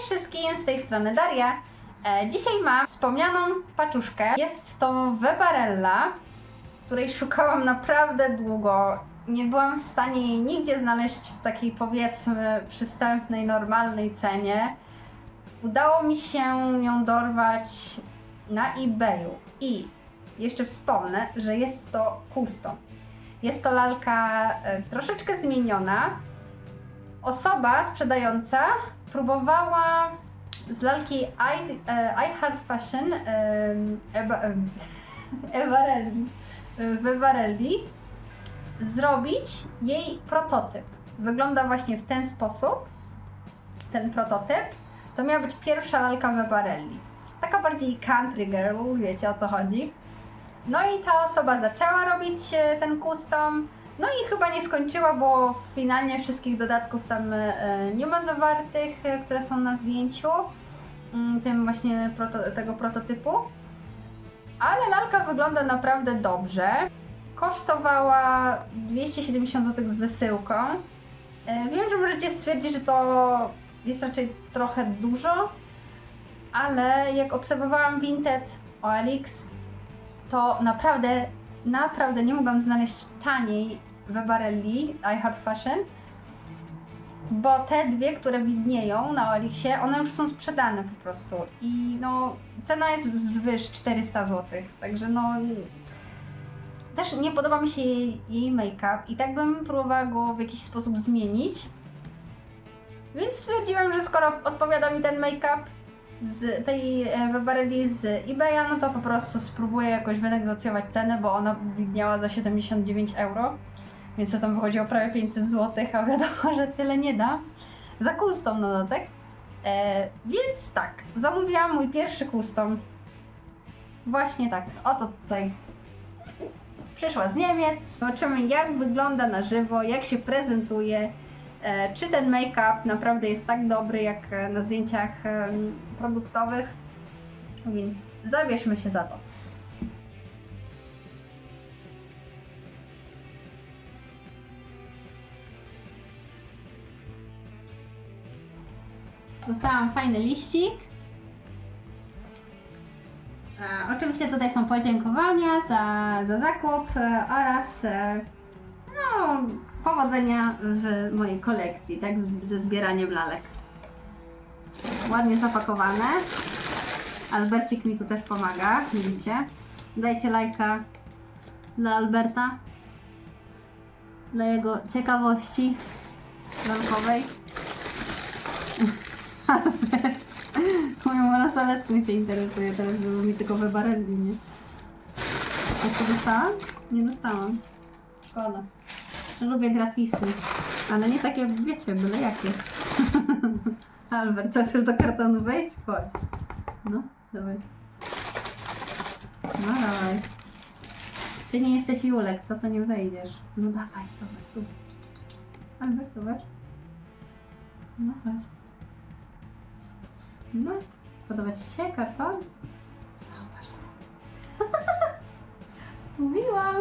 Cześć wszystkim, z tej strony Daria. E, dzisiaj mam wspomnianą paczuszkę. Jest to Webarella, której szukałam naprawdę długo. Nie byłam w stanie jej nigdzie znaleźć w takiej powiedzmy przystępnej, normalnej cenie. Udało mi się ją dorwać na eBayu i jeszcze wspomnę, że jest to custom. Jest to lalka e, troszeczkę zmieniona. Osoba sprzedająca próbowała z lalki I, e, I Heart Fashion Eba, e, Evarelli, e, w zrobić jej prototyp. Wygląda właśnie w ten sposób, ten prototyp. To miała być pierwsza lalka w. Taka bardziej country girl, wiecie o co chodzi. No i ta osoba zaczęła robić e, ten custom, no i chyba nie skończyła, bo finalnie wszystkich dodatków tam e, nie ma zawartych, e, które są na zdjęciu, mm, tym właśnie proto, tego prototypu. Ale lalka wygląda naprawdę dobrze. Kosztowała 270 zł z wysyłką. E, Wiem, że możecie stwierdzić, że to jest raczej trochę dużo, ale jak obserwowałam Vinted OLX, to naprawdę, naprawdę nie mogłam znaleźć taniej Webarelli I Heart Fashion, bo te dwie, które widnieją na Olixie, one już są sprzedane po prostu. I no cena jest zwyż 400 zł, także no też nie podoba mi się jej, jej make-up i tak bym próbowała go w jakiś sposób zmienić, więc stwierdziłam, że skoro odpowiada mi ten make-up, z tej e, Webarelli z eBaya, no to po prostu spróbuję jakoś wynegocjować cenę, bo ona widniała za 79 euro, więc to tam wychodziło prawie 500 zł, a wiadomo, że tyle nie da. Za custom na dodatek. E, więc tak, zamówiłam mój pierwszy custom. Właśnie tak, oto tutaj. Przyszła z Niemiec. Zobaczymy jak wygląda na żywo, jak się prezentuje. E, czy ten make-up naprawdę jest tak dobry jak e, na zdjęciach em, produktowych. Więc zabierzmy się za to. Dostałam fajny liścik. E, oczywiście tutaj są podziękowania za, za zakup e, oraz e, no, powodzenia w mojej kolekcji, tak, z- ze zbieraniem lalek. Ładnie zapakowane. Albercik mi tu też pomaga, widzicie? Dajcie lajka dla Alberta, dla jego ciekawości lalkowej. Albert, moją bransoletką się interesuje teraz, bo mi tylko wybarelli, nie? A co dostałam? Nie dostałam. Szkoda. Lubię gratisy, ale nie takie, wiecie, byle jakie. Albert, co chcesz do kartonu wejść? Chodź. No, dawaj. No, dawaj. Ty nie jesteś Julek, co to nie wejdziesz? No dawaj, zobacz tu. Albert, zobacz. No, chodź. No, podoba Ci się karton? Zobacz. Mówiłam.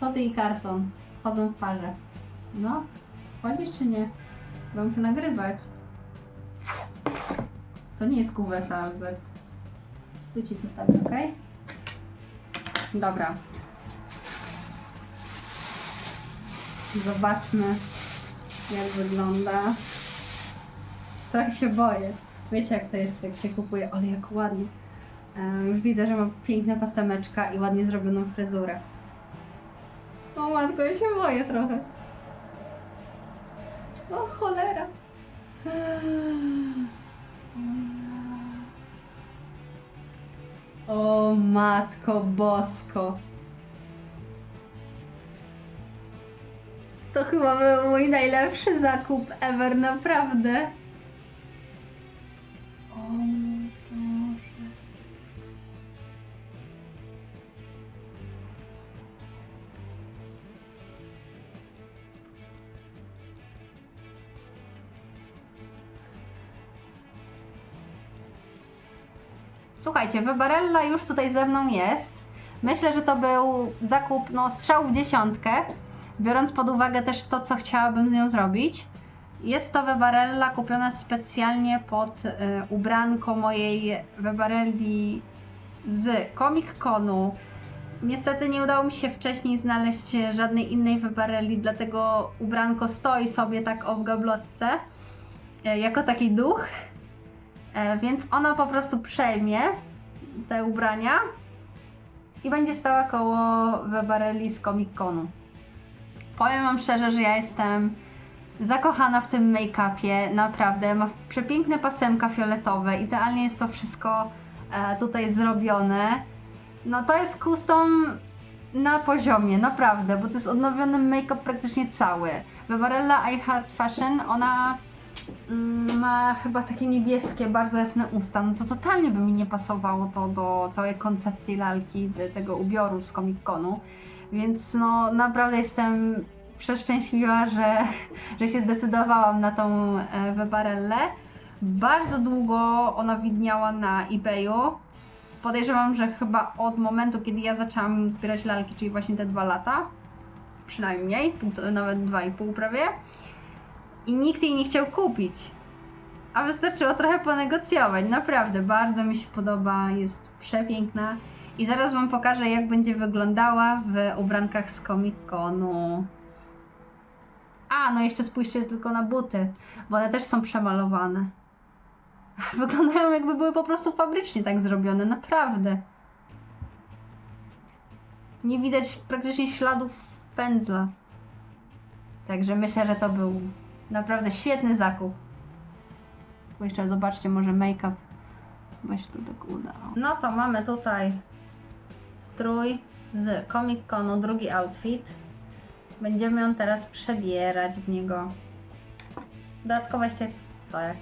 Foty i karton chodzą w parze. No, chodzisz czy nie? Bo muszę nagrywać. To nie jest kuweta, Albert. Tu ci zostawię, ok? Dobra. Zobaczmy, jak wygląda. Trochę się boję. Wiecie, jak to jest, jak się kupuje. Ale jak ładnie. E, już widzę, że ma piękne pasemeczka i ładnie zrobioną fryzurę. O matko, ja się boję trochę. O cholera. O matko bosko. To chyba był mój najlepszy zakup ever, naprawdę. Słuchajcie, Webarella już tutaj ze mną jest. Myślę, że to był zakup, no, strzał w dziesiątkę, biorąc pod uwagę też to, co chciałabym z nią zrobić. Jest to Webarella kupiona specjalnie pod y, ubranko mojej Webarelli z Comic Conu. Niestety nie udało mi się wcześniej znaleźć żadnej innej Webarelli, dlatego ubranko stoi sobie tak w gablotce e, jako taki duch. E, Więc ona po prostu przejmie te ubrania i będzie stała koło Webarelli z Comic Conu. Powiem Wam szczerze, że ja jestem zakochana w tym make-upie, naprawdę. Ma przepiękne pasemka fioletowe, idealnie jest to wszystko e, tutaj zrobione. No to jest custom na poziomie, naprawdę, bo to jest odnowiony make-up praktycznie cały. Vavarella I Heart Fashion, ona ma chyba takie niebieskie, bardzo jasne usta, no to totalnie by mi nie pasowało to do całej koncepcji lalki, tego ubioru z Comic Conu. Więc no naprawdę jestem przeszczęśliwa, że, że się zdecydowałam na tą e, Webarellę. Bardzo długo ona widniała na eBayu. Podejrzewam, że chyba od momentu, kiedy ja zaczęłam zbierać lalki, czyli właśnie te dwa lata, przynajmniej, nawet dwa i pół prawie, i nikt jej nie chciał kupić. A wystarczyło trochę ponegocjować. Naprawdę, bardzo mi się podoba, jest przepiękna. I zaraz Wam pokażę, jak będzie wyglądała w ubrankach z Comic. A, no jeszcze spójrzcie tylko na buty, bo one też są przemalowane. Wyglądają jakby były po prostu fabrycznie tak zrobione, naprawdę. Nie widać praktycznie śladów pędzla. Także myślę, że to był naprawdę świetny zakup. Bo jeszcze zobaczcie, może make-up. Chyba się to tak uda. No to mamy tutaj strój z Comic Conu, drugi outfit. Będziemy ją teraz przebierać w niego. Dodatkowo jeszcze jest stojak.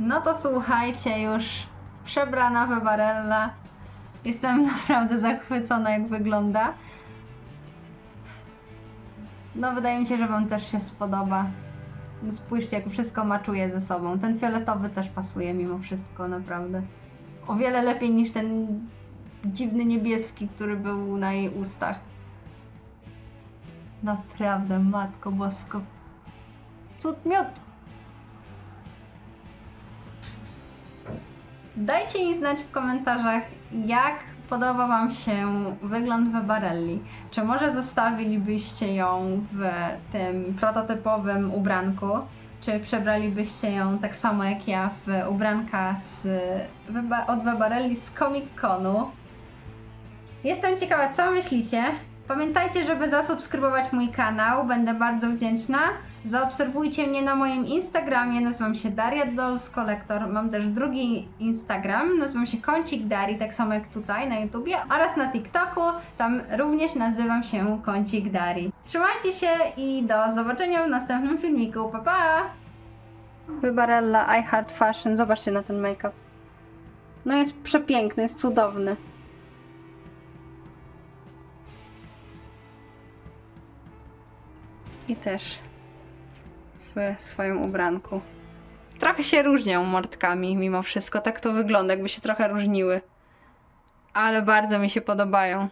No to słuchajcie, już przebrana Webarella. Jestem naprawdę zachwycona, jak wygląda. No, wydaje mi się, że Wam też się spodoba. Spójrzcie, jak wszystko maczuje ze sobą. Ten fioletowy też pasuje mimo wszystko, naprawdę. O wiele lepiej niż ten dziwny niebieski, który był na jej ustach. Naprawdę, matko bosko. Cud miód. Dajcie mi znać w komentarzach, jak podoba Wam się wygląd Webarelli. Czy może zostawilibyście ją w tym prototypowym ubranku? Czy przebralibyście ją tak samo jak ja w ubranka z, od Webarelli z Comic Conu? Jestem ciekawa, co myślicie. Pamiętajcie, żeby zasubskrybować mój kanał, będę bardzo wdzięczna. Zaobserwujcie mnie na moim Instagramie, nazywam się Daria Dolls Collector. Mam też drugi Instagram, nazywam się Kącik Dari, tak samo jak tutaj na YouTubie, oraz na TikToku, tam również nazywam się Kącik Dari. Trzymajcie się i do zobaczenia w następnym filmiku. Pa pa! Wybarella I Heart Fashion, zobaczcie na ten make-up. No jest przepiękny, jest cudowny. I też w swoim ubranku. Trochę się różnią mordkami mimo wszystko, tak to wygląda, jakby się trochę różniły. Ale bardzo mi się podobają.